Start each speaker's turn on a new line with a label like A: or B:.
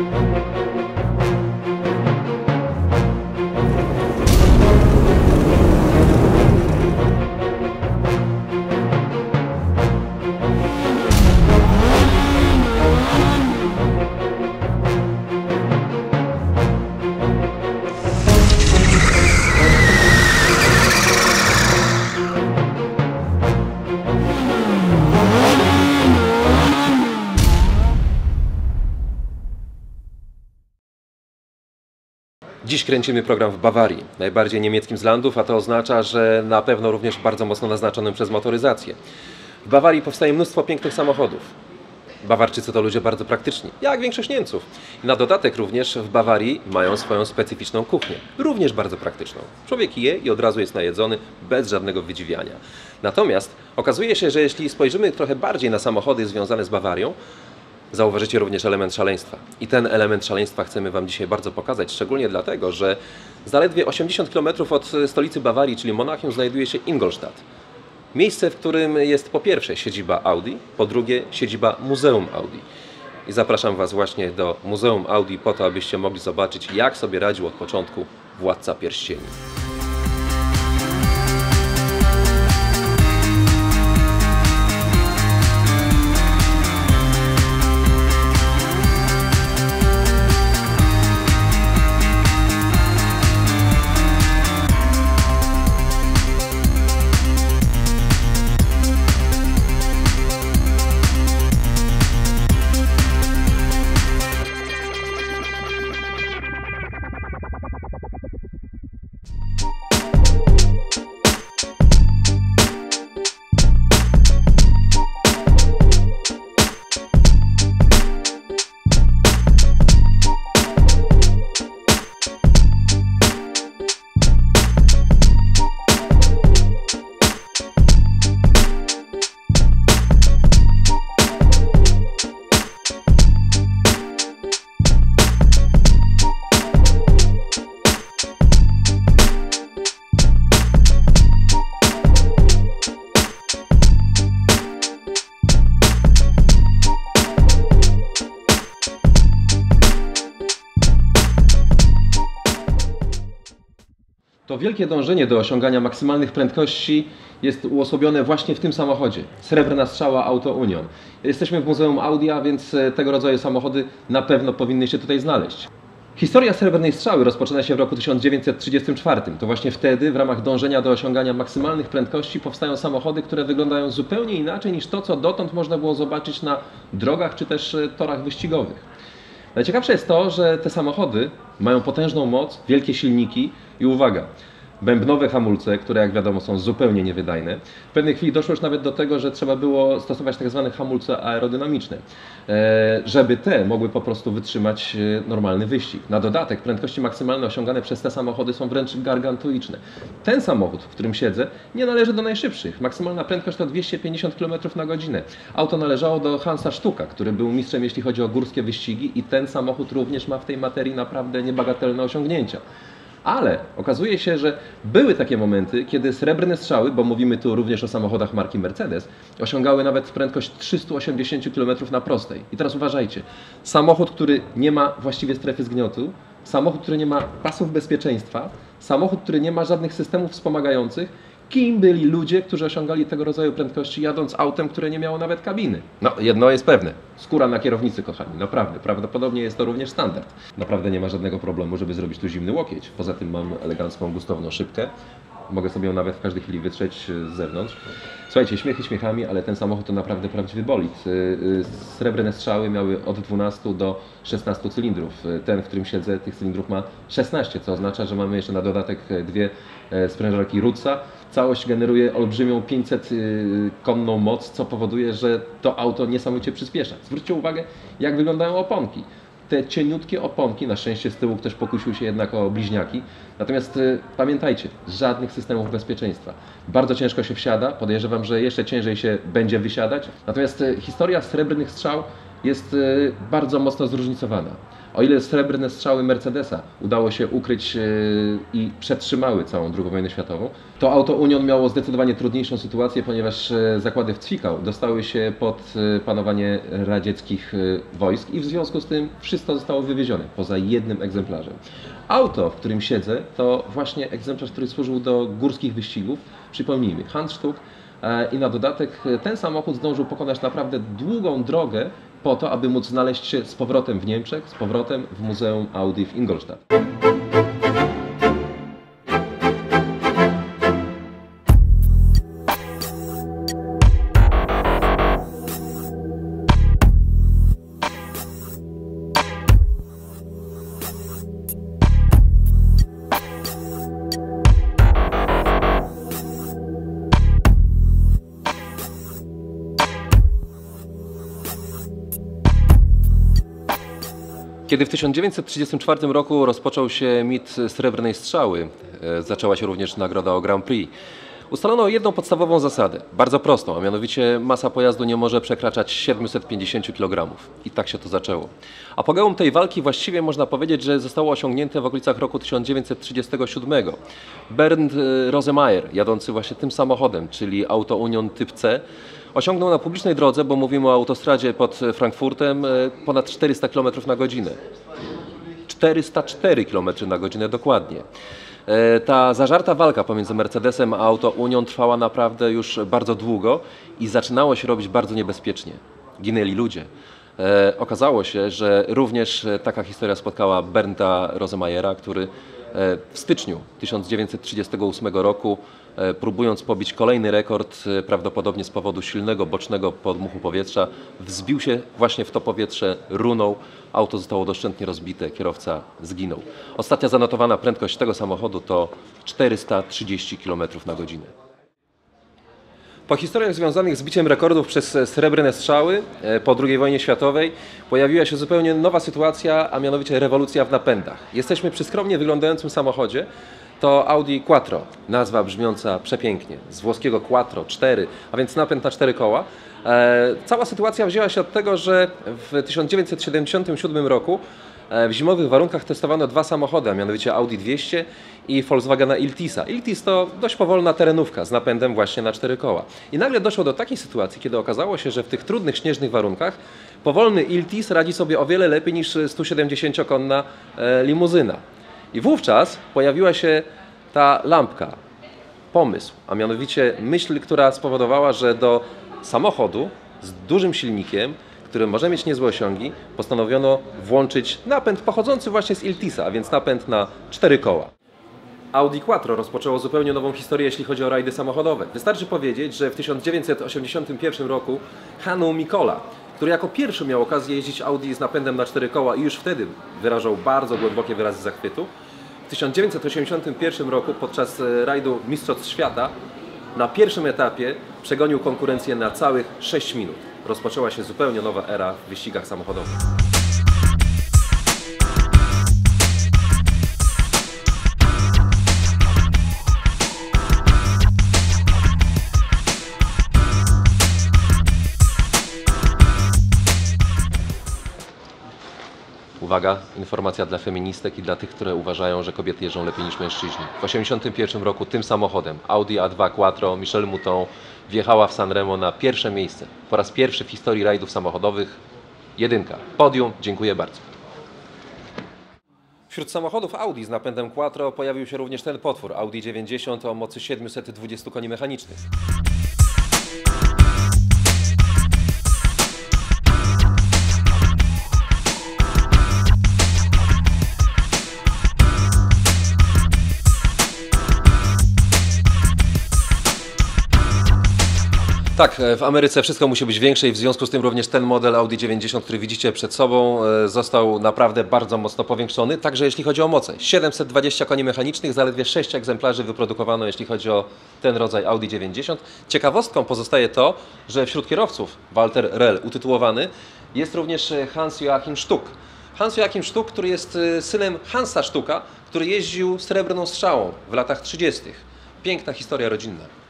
A: Thank you. Dziś kręcimy program w Bawarii, najbardziej niemieckim z landów, a to oznacza, że na pewno również bardzo mocno naznaczonym przez motoryzację. W Bawarii powstaje mnóstwo pięknych samochodów. Bawarczycy to ludzie bardzo praktyczni, jak większość Niemców. Na dodatek również w Bawarii mają swoją specyficzną kuchnię, również bardzo praktyczną. Człowiek je i od razu jest najedzony, bez żadnego wydziwiania. Natomiast okazuje się, że jeśli spojrzymy trochę bardziej na samochody związane z Bawarią, zauważycie również element szaleństwa. I ten element szaleństwa chcemy Wam dzisiaj bardzo pokazać, szczególnie dlatego, że zaledwie 80 km od stolicy Bawarii, czyli Monachium, znajduje się Ingolstadt. Miejsce, w którym jest po pierwsze siedziba Audi, po drugie siedziba Muzeum Audi. I zapraszam Was właśnie do Muzeum Audi po to, abyście mogli zobaczyć, jak sobie radził od początku władca pierścieni. To wielkie dążenie do osiągania maksymalnych prędkości jest uosobione właśnie w tym samochodzie. Srebrna strzała Auto Union. Jesteśmy w Muzeum Audi, więc e, tego rodzaju samochody na pewno powinny się tutaj znaleźć. Historia Srebrnej Strzały rozpoczyna się w roku 1934. To właśnie wtedy, w ramach dążenia do osiągania maksymalnych prędkości, powstają samochody, które wyglądają zupełnie inaczej niż to, co dotąd można było zobaczyć na drogach czy też e, torach wyścigowych. Najciekawsze jest to, że te samochody mają potężną moc, wielkie silniki i uwaga, bębnowe hamulce, które jak wiadomo są zupełnie niewydajne. W pewnej chwili doszło już nawet do tego, że trzeba było stosować tak zwane hamulce aerodynamiczne, e, żeby te mogły po prostu wytrzymać e, normalny wyścig. Na dodatek prędkości maksymalne osiągane przez te samochody są wręcz gargantuiczne. Ten samochód, w którym siedzę, nie należy do najszybszych. Maksymalna prędkość to 250 km na godzinę. Auto należało do Hansa Sztuka, który był mistrzem jeśli chodzi o górskie wyścigi i ten samochód również ma w tej materii naprawdę niebagatelne osiągnięcia. Ale okazuje się, że były takie momenty, kiedy srebrne strzały, bo mówimy tu również o samochodach marki Mercedes, osiągały nawet prędkość 380 km na prostej. I teraz uważajcie, samochód, który nie ma właściwie strefy zgniotu, samochód, który nie ma pasów bezpieczeństwa, samochód, który nie ma żadnych systemów wspomagających, kim byli ludzie, którzy osiągali tego rodzaju prędkości jadąc autem, które nie miało nawet kabiny. No, jedno jest pewne. Skóra na kierownicy, kochani. Naprawdę. Prawdopodobnie jest to również standard. Naprawdę nie ma żadnego problemu, żeby zrobić tu zimny łokieć. Poza tym mam elegancką, gustowną szybkę. Mogę sobie ją nawet w każdej chwili wytrzeć z zewnątrz. Słuchajcie, śmiechy śmiechami, ale ten samochód to naprawdę prawdziwy bolid. Y, y, Srebrne strzały miały od 12 do 16 cylindrów. Y, Ten, w którym siedzę, tych cylindrów ma 16, co oznacza, że mamy jeszcze na dodatek e, dwie e, sprężarki Rutsa. Całość generuje olbrzymią 500 konną moc, co powoduje, że to auto niesamowicie przyspiesza. Zwróćcie uwagę, jak wyglądają oponki te cieniutkie oponki, na szczęście z tyłu ktoś pokusił się jednak o bliźniaki. Natomiast y, pamiętajcie, żadnych systemów bezpieczeństwa. Bardzo ciężko się wsiada, podejrzewam, że jeszcze ciężej się będzie wysiadać. Natomiast y, historia srebrnych strzał jest y, bardzo mocno zróżnicowana. O ile srebrne strzały Mercedesa udało się ukryć y, i przetrzymały całą II wojnę światową, to Auto Union miało zdecydowanie trudniejszą sytuację, ponieważ y, zakłady w Cwikał dostały się pod y, panowanie radzieckich wojsk i w związku z tym wszystko zostało wywiezione, poza jednym egzemplarzem. Auto, w którym siedzę, to właśnie egzemplarz, który służył do górskich wyścigów. Przypomnijmy, e, i na dodatek e, ten samochód zdążył pokonać naprawdę długą drogę po to, aby móc znaleźć się z powrotem w Niemczech, z powrotem w Muzeum Audi w Ingolstadt. Kiedy w 1934 roku rozpoczął się mit srebrnej strzały, e, zaczęła się również nagroda o Grand Prix. Ustalono jedną podstawową zasadę, bardzo prostą, a mianowicie masa pojazdu nie może przekraczać 750 kg. I tak się to zaczęło. Apogeum tej walki właściwie można powiedzieć, że zostało osiągnięte w okolicach roku 1937. Bernd e, Rosemeyer, jadący właśnie tym samochodem, czyli Auto Union Typ C, osiągnął na publicznej drodze, bo mówimy o autostradzie pod Frankfurtem, e, ponad 400 km na godzinę. 404 km na godzinę dokładnie. E, Ta zażarta walka pomiędzy Mercedesem a Auto Unią trwała naprawdę już bardzo długo i zaczynało się robić bardzo niebezpiecznie. Ginęli ludzie. E, Okazało się, że również taka historia spotkała Bernda Rosemeyera, który w styczniu 1938 roku, e, próbując pobić kolejny rekord, e, prawdopodobnie z powodu silnego bocznego podmuchu powietrza, wzbił się właśnie w to powietrze, runął, auto zostało doszczętnie rozbite, kierowca zginął. Ostatnia zanotowana prędkość tego samochodu to 430 km na godzinę. Po historiach związanych z biciem rekordów przez srebrne strzały e, po II wojnie światowej pojawiła się zupełnie nowa sytuacja, a mianowicie rewolucja w napędach. Jesteśmy przy skromnie wyglądającym samochodzie. To Audi Quattro, nazwa brzmiąca przepięknie, z włoskiego Quattro, 4, a więc napęd na cztery koła. E, Cała sytuacja wzięła się od tego, że w 1977 roku W zimowych warunkach testowano dwa samochody, a mianowicie Audi 200 i Volkswagena Iltisa. Iltis to dość powolna terenówka z napędem właśnie na cztery koła. I nagle doszło do takiej sytuacji, kiedy okazało się, że w tych trudnych, śnieżnych warunkach powolny Iltis radzi sobie o wiele lepiej niż 170-konna e, limuzyna. I wówczas pojawiła się ta lampka, pomysł, a mianowicie myśl, która spowodowała, że do samochodu z dużym silnikiem, który może mieć niezłe osiągi, postanowiono włączyć napęd pochodzący właśnie z Iltisa, a więc napęd na cztery koła. Audi Quattro rozpoczęło zupełnie nową historię, jeśli chodzi o rajdy samochodowe. Wystarczy powiedzieć, że w 1981 roku Hanu Mikola, który jako pierwszy miał okazję jeździć Audi z napędem na cztery koła i już wtedy wyrażał bardzo głębokie wyrazy zachwytu, w 1981 roku podczas e, rajdu Mistrzostw Świata na pierwszym etapie przegonił konkurencję na całych 6 minut. Rozpoczęła się zupełnie nowa era w wyścigach samochodowych. Uwaga, informacja dla feministek i dla tych, które uważają, że kobiety jeżdżą lepiej niż mężczyźni. W 1981 roku tym samochodem Audi A2 Quattro Michel Mouton wjechała w Sanremo na pierwsze miejsce. Po raz pierwszy w historii rajdów samochodowych jedynka. Podium, dziękuję bardzo. Wśród samochodów Audi z napędem Quattro pojawił się również ten potwór Audi 90 o mocy 720 koni mechanicznych. Tak, e, w Ameryce wszystko musi być większe i w związku z tym również ten model Audi 90, który widzicie przed sobą, e, został naprawdę bardzo mocno powiększony. Także jeśli chodzi o moce, 720 koni mechanicznych, zaledwie 6 egzemplarzy wyprodukowano, jeśli chodzi o ten rodzaj Audi 90. Ciekawostką pozostaje to, że wśród kierowców Walter Rell, utytułowany, jest również e, Hans-Joachim Stuck. Hans-Joachim Stuck, który jest synem Hansa Stucka, który jeździł srebrną strzałą w latach 30. Piękna historia rodzinna.